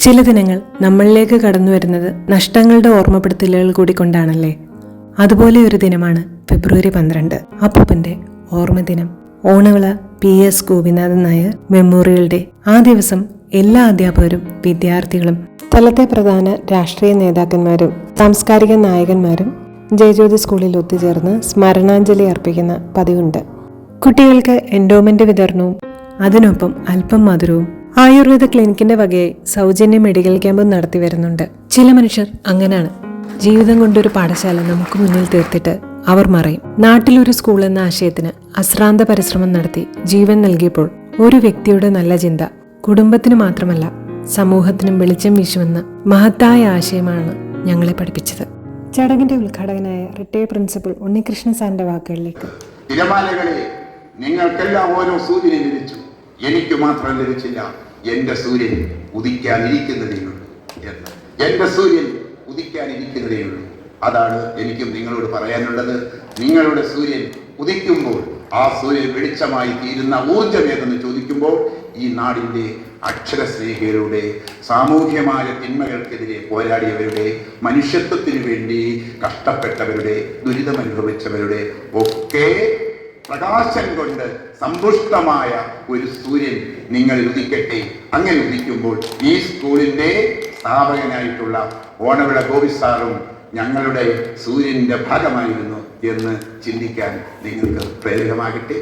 ചില ദിനങ്ങൾ നമ്മളിലേക്ക് കടന്നു വരുന്നത് നഷ്ടങ്ങളുടെ ഓർമ്മപ്പെടുത്തലുകൾ കൂടി കൊണ്ടാണല്ലേ? അതുപോലെ ഒരു ദിനമാണ് ഫെബ്രുവരി പന്ത്രണ്ട്. അപ്പൂപ്പന്റെ ഓർമ്മദിനം. Onavila P S Gopinathan Nair memorial day ആ ദിവസം എല്ലാ അധ്യാപകരും വിദ്യാർത്ഥികളും സ്ഥലത്തെ പ്രധാന രാഷ്ട്രീയ നേതാക്കന്മാരും സാംസ്കാരിക നായകന്മാരും ജയജ്യോതി സ്കൂളിൽ ഒത്തുചേർന്ന് സ്മരണാഞ്ജലി അർപ്പിക്കുന്ന പതിവുണ്ട്. കുട്ടികൾക്ക് എൻഡോമെന്റ് വിതരണവും അതിനൊപ്പം അല്പം മധുരവും ആയുർവേദ ക്ലിനിക്കിന്റെ വകയായി സൗജന്യ മെഡിക്കൽ ക്യാമ്പ് നടത്തി വരുന്നുണ്ട്. ചില മനുഷ്യർ അങ്ങനെയാണ് ജീവിതം കൊണ്ടൊരു പാഠശാല നമുക്ക് മുന്നിൽ തീർത്തിട്ട് അവർ മറയും. നാട്ടിലൊരു സ്കൂൾ എന്ന ആശയത്തിന് അശ്രാന്ത പരിശ്രമം നടത്തി ജീവൻ നൽകിയപ്പോൾ ഒരു വ്യക്തിയുടെ നല്ല ചിന്ത കുടുംബത്തിന് മാത്രമല്ല സമൂഹത്തിനും വെളിച്ചം വീശുമെന്ന മഹത്തായ ആശയമാണ് ഞങ്ങളെ പഠിപ്പിച്ചത്. ചടങ്ങിന്റെ ഉദ്ഘാടകനായ റിട്ടയർ പ്രിൻസിപ്പൽ ഉണ്ണികൃഷ്ണൻ സാറിന്റെ വാക്കുകളിലേക്ക്. തിരമാലകളെ നിങ്ങൾക്കെല്ലാം ഓരോ സൂചന ലഭിച്ചു എനിക്ക് മാത്രം ലഭിച്ചില്ല. എന്റെ സൂര്യൻ ഉദിക്കാനിരിക്കുന്നതേയുള്ളൂ എന്ന്. എന്റെ സൂര്യൻ ഉദിക്കാനിരിക്കുന്നതേയുള്ളൂ. അതാണ് എനിക്കും നിങ്ങളോട് പറയാനുള്ളത്. നിങ്ങളുടെ സൂര്യൻ ഉദിക്കുമ്പോൾ ആ സൂര്യൻ വെളിച്ചമായി തീരുന്ന ഊർജം ഏതെന്ന് ചോദിക്കുമ്പോൾ ഈ നാടിന്റെ അക്ഷരസ്നേഹികളുടെ സാമൂഹ്യമായ തിന്മകൾക്കെതിരെ പോരാടിയവരുടെ മനുഷ്യത്വത്തിന് വേണ്ടി കഷ്ടപ്പെട്ടവരുടെ ദുരിതമനുഭവിച്ചവരുടെ ഒക്കെ പ്രകാശം കൊണ്ട് സമ്പുഷ്ടമായ ഒരു സൂര്യൻ നിങ്ങൾ ഉദിക്കട്ടെ. അങ്ങനെ ഉദിക്കുമ്പോൾ ഈ സ്കൂളിന്റെ സ്ഥാപകനായിട്ടുള്ള ഓണവിള ഗോപി സാറും ഞങ്ങളുടെ സൂര്യന്റെ ഭാഗമായിരുന്നു എന്ന് ചിന്തിക്കാൻ നിങ്ങൾക്ക് പ്രേരകമാകട്ടെ